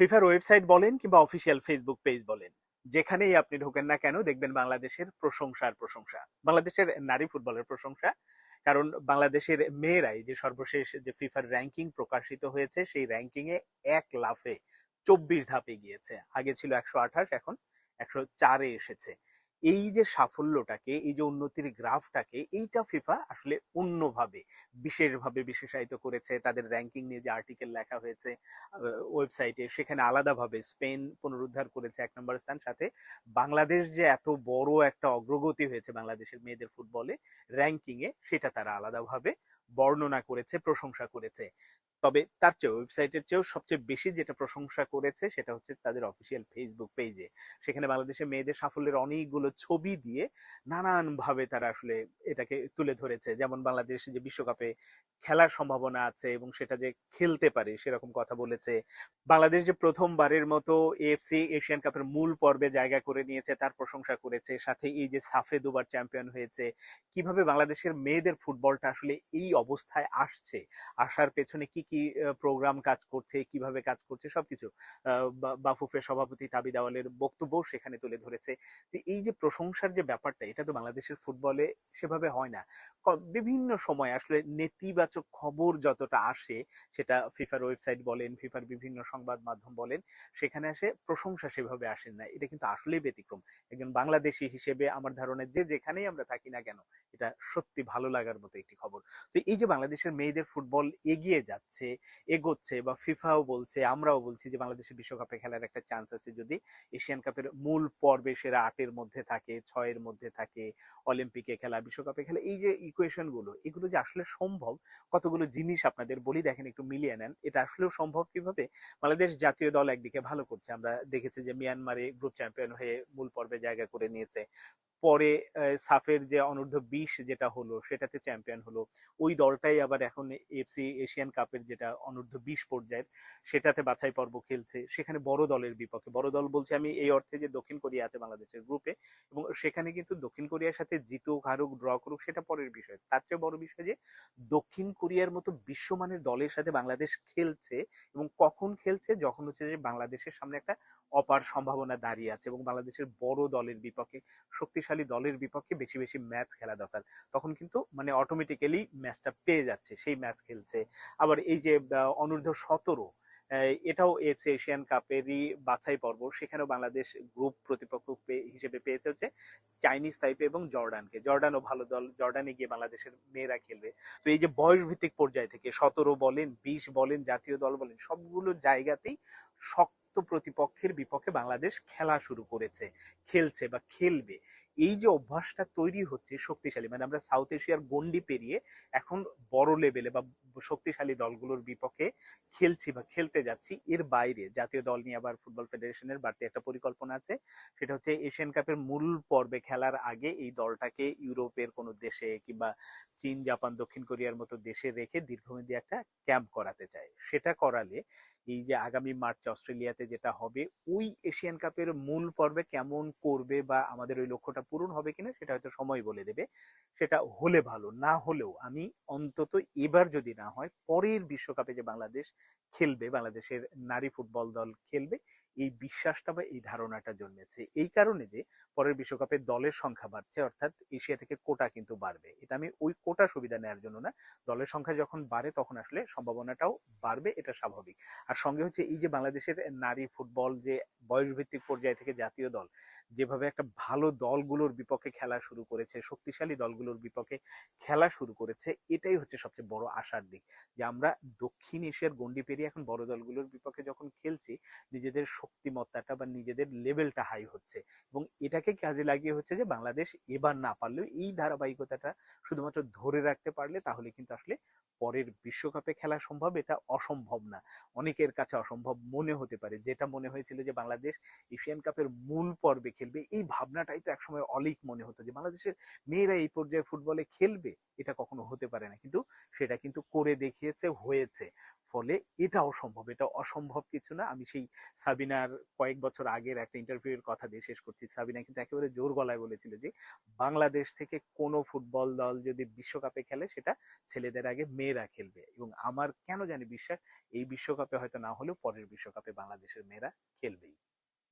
ফিফার ওয়েবসাইট বলেন কিংবা অফিসিয়াল ফেসবুক পেজ বলেন, যেখানেই আপনি ঢোকেন না কেন দেখবেন বাংলাদেশের প্রশংসার প্রশংসা। বাংলাদেশের নারী ফুটবলের প্রশংসা, কারণ বাংলাদেশের মেয়েরাই যে সর্বশেষ যে ফিফার র্যাঙ্কিং প্রকাশিত হয়েছে, সেই র্যাঙ্কিং এ এক লাফে চব্বিশ ধাপে গিয়েছে আগে ছিল একশো আঠাশ, এখন একশো চারে এসেছে। এই যে সাফল্যটাকে, এই যে উন্নতির গ্রাফটাকে, এইটা ফিফা আসলে অন্যভাবে বিশেষভাবে বিশেষায়িত করেছে। তাদের র্যাঙ্কিং নিয়ে যে আর্টিকেল লেখা হয়েছে ওয়েবসাইটে সেখানে আলাদাভাবে স্পেন পুনরুদ্ধার করেছে এক নম্বর স্থান। সাথে বাংলাদেশ যে এত বড় একটা অগ্রগতি হয়েছে বাংলাদেশের মেয়েদের ফুটবলে র্যাঙ্কিংয়ে সেটা তারা আলাদাভাবে বর্ণনা করেছে, প্রশংসা করেছে। তবে তার চেয়ে ওয়েবসাইটের চেয়েও সবচেয়ে বেশি যেটা প্রশংসা করেছে সেটা হচ্ছে তাদের অফিসিয়াল ফেসবুক পেজে সেখানে বাংলাদেশের মেয়েদের সাফল্যের অনেকগুলো ছবি দিয়ে নানানভাবে তারা আসলে এটাকে তুলে ধরেছে। যেমন বাংলাদেশ যে বিশ্বকাপে খেলার সম্ভাবনা আছে এবং সেটা যে খেলতে পারে সেরকম কথা বলেছে। বাংলাদেশ যে প্রথমবারের মতো এএফসি এশিয়ান কাপের মূল পর্বে জায়গা করে নিয়েছে, তার প্রশংসা করেছে। সাথে এই যে সাফে দুবার চ্যাম্পিয়ন হয়েছে, কীভাবে বাংলাদেশের মেয়েদের ফুটবলটা আসলে এই অবস্থায় আসছে? আসার পেছনে কি কি প্রোগ্রাম কাজ করছে, কীভাবে কাজ করছে, সবকিছু বাফুফের সভাপতি তাবি দেওয়ালের বক্তব্য সেখানে তুলে ধরেছে। এই যে প্রশংসার যে ব্যাপারটা, এটা তো বাংলাদেশের ফুটবলে সেভাবে হয় না। বিভিন্ন সময় আসলে নেতিবাচক খবর যতটা আসে, সেটা ফিফার ওয়েবসাইট বলেন, ফিফার বিভিন্ন সংবাদ মাধ্যম বলেন, সেখানে আসে প্রশংসা সেভাবে আসেন না। এটা কিন্তু আসলেই ব্যতিক্রম। একজন বাংলাদেশি হিসেবে আমার ধারণা যে যেখানেই আমরা থাকি না কেন এটা সত্যি ভালো লাগার মতো একটি খবর। তো এই যে বাংলাদেশের মেয়েদের ফুটবল এগিয়ে যাচ্ছে, এগোচ্ছে বা ফিফাও বলছে, আমরাও বলছি যে বাংলাদেশের বিশ্বকাপে খেলার একটা চান্স আছে যদি এশিয়ান কাপের মূল পর্বে সেরা আটের মধ্যে থাকে, ছয়ের মধ্যে থাকে, অলিম্পিকে খেলা, বিশ্বকাপে খেলা, এই যে ইকুয়েশনগুলো, এগুলো যে আসলে সম্ভব, কতগুলো জিনিস আপনাদের বলি দেখেন একটু মিলিয়ে নেন, এটা আসলেও সম্ভব কীভাবে? বাংলাদেশ জাতীয় দল একদিকে ভালো করছে, আমরা দেখেছি যে মিয়ানমারে গ্রুপ চ্যাম্পিয়ন হয়ে মূল পর্বে জায়গা করে নিয়েছে। পরে সাফের যে অনূর্ধ্ব বিশ যেটা হলো, সেটাতে চ্যাম্পিয়ন হলো। ওই দলটাই আবার এখন এফসি এশিয়ান কাপের যেটা অনূর্ধ্ব বিশ পর্যায়ের, সেটাতে বাছাই পর্ব খেলছে। সেখানে বড় দলের বিপক্ষে। বড় দল বলছে আমি এই অর্থে যে দক্ষিণ কোরিয়া আছে বাংলাদেশের গ্রুপে এবং সেখানে কিন্তু দক্ষিণ কোরিয়ার সাথে জিতুক, হারুক ড্র করুক, সেটা পরের বিষয়। তার চেয়ে বড় বিষয় যে, দক্ষিণ কোরিয়ার মতো বিশ্বমানের দলের সাথে বাংলাদেশ খেলছে, এবং কখন খেলছে যখন হচ্ছে যে বাংলাদেশের সামনে একটা অপার সম্ভাবনা দাঁড়িয়ে আছে, এবং বাংলাদেশের বড় দলের বিপক্ষে শক্তিশালী দলের বিপক্ষে বেশি বেশি ম্যাচ খেলা দরকার। তখন কিন্তু মানে অটোমেটিক্যালি ম্যাচটা পেয়ে যাচ্ছে, সেই ম্যাচ খেলছে। আবার এই যে অনূর্ধ্ব সতেরো এটাও এফসি এশিয়ান কাপেরই বাছাই পর্ব। সেখানেও বাংলাদেশ গ্রুপ প্রতিপক্ষ হিসেবে পেয়েছে হচ্ছে চাইনিজ তাইপে এবং জর্ডানকে জর্ডানও ভালো দল জর্ডানে গিয়ে বাংলাদেশের মেয়েরা খেলবে। তো এই যে বয়স ভিত্তিক পর্যায় থেকে সতেরো বলেন, বিশ বলেন, জাতীয় দল বলেন, সবগুলো জায়গাতেই শক্ত প্রতিপক্ষের বিপক্ষে বাংলাদেশ খেলা শুরু করেছে, খেলছে বা খেলবে। এই যে অভ্যাসটা তৈরি হচ্ছে শক্তিশালী মানে আমরা সাউথ এশিয়ার গন্ডি পেরিয়ে এখন বড় লেভেলে বা শক্তিশালী দলগুলোর বিপক্ষে খেলছি বা খেলতে যাচ্ছি, এর বাইরে জাতীয় দল নিয়ে আবার ফুটবল ফেডারেশনের বাড়তি একটা পরিকল্পনা আছে, সেটা হচ্ছে এশিয়ান কাপের মূল পর্বে খেলার আগে এই দলটাকে ইউরোপের কোনো দেশে কিংবা চীন, জাপান, দক্ষিণ কোরিয়ার মতো দেশে রেখে দীর্ঘমেয়াদী একটা ক্যাম্প করাতে চায়। সেটা করালে এই যে আগামী মার্চে অস্ট্রেলিয়াতে যেটা হবে, ওই এশিয়ান কাপের মূল পর্বে কেমন করবে বা আমাদের ওই লক্ষ্যটা পূরণ হবে কিনা সেটা হয়তো সময় বলে দেবে। সেটা হলে ভালো, না হলেও আমি অন্তত এবার যদি না হয়, পরের বিশ্বকাপে যে বাংলাদেশ খেলবে, বাংলাদেশের নারী ফুটবল দল খেলবে এই বিশ্বাসটা বা এই ধারণাটা জন্মেছে এই কারণে যে পরের বিশ্বকাপে দলের সংখ্যা বাড়ছে, অর্থাৎ এশিয়া থেকে কোটা কিন্তু বাড়বে। এটা আমি ওই কোটা সুবিধা নেওয়ার জন্য না, দলের সংখ্যা যখন বাড়ে তখন আসলে সম্ভাবনাটাও বাড়বে, এটা স্বাভাবিক। আর সঙ্গে হচ্ছে এই যে বাংলাদেশের নারী ফুটবল যে বয়সভিত্তিক পর্যায় থেকে জাতীয় দল, যেভাবে একটা ভালো দলগুলোর বিপক্ষে খেলা শুরু করেছে, শক্তিশালী দলগুলোর বিপক্ষে খেলা শুরু করেছে, এটাই হচ্ছে সবচেয়ে বড় আশার দিক। যে আমরা দক্ষিণ এশিয়ার গন্ডি পেরিয়ে এখন বড় দলগুলোর বিপক্ষে যখন খেলছি, নিজেদের শক্তিমত্তাটা বা নিজেদের লেভেলটা হাই হচ্ছে। এবং এটাকে কাজে লাগিয়ে হচ্ছে যে বাংলাদেশ এবার না পারলেও এই ধারাবাহিকতাটা শুধুমাত্র ধরে রাখতে পারলে তাহলে কিন্তু আসলে পরের বিশ্বকাপে খেলা সম্ভব, এটা অসম্ভব না। অনেকের কাছে অসম্ভব মনে হতে পারে। যেটা মনে হয়েছিল যে বাংলাদেশ এশিয়ান কাপের মূল পর্বে খেলবে, এই ভাবনাটাই তো একসময় অলিক মনে হতো যে বাংলাদেশের মেয়েরা এই পর্যায়ে ফুটবলে খেলবে, এটা কখনো হতে পারে না। কিন্তু সেটা কিন্তু করে দেখিয়েছে, হয়েছে। ফলে এটাও সম্ভব এটা অসম্ভব কিছু না। আমি সেই সাবিনার কয়েক বছর আগের একটা ইন্টারভিউ এর কথা দিয়ে শেষ করছি। সাবিনা কিন্তু একেবারে জোর গলায় বলেছিল যে, বাংলাদেশ থেকে কোনো ফুটবল দল যদি বিশ্বকাপে খেলে, সেটা ছেলেদের আগে মেয়েরা খেলবে। এবং আমার কেন জানি বিশ্বাস, এই বিশ্বকাপে হয়তো না হলেও পরের বিশ্বকাপে বাংলাদেশের মেয়েরা খেলবেই।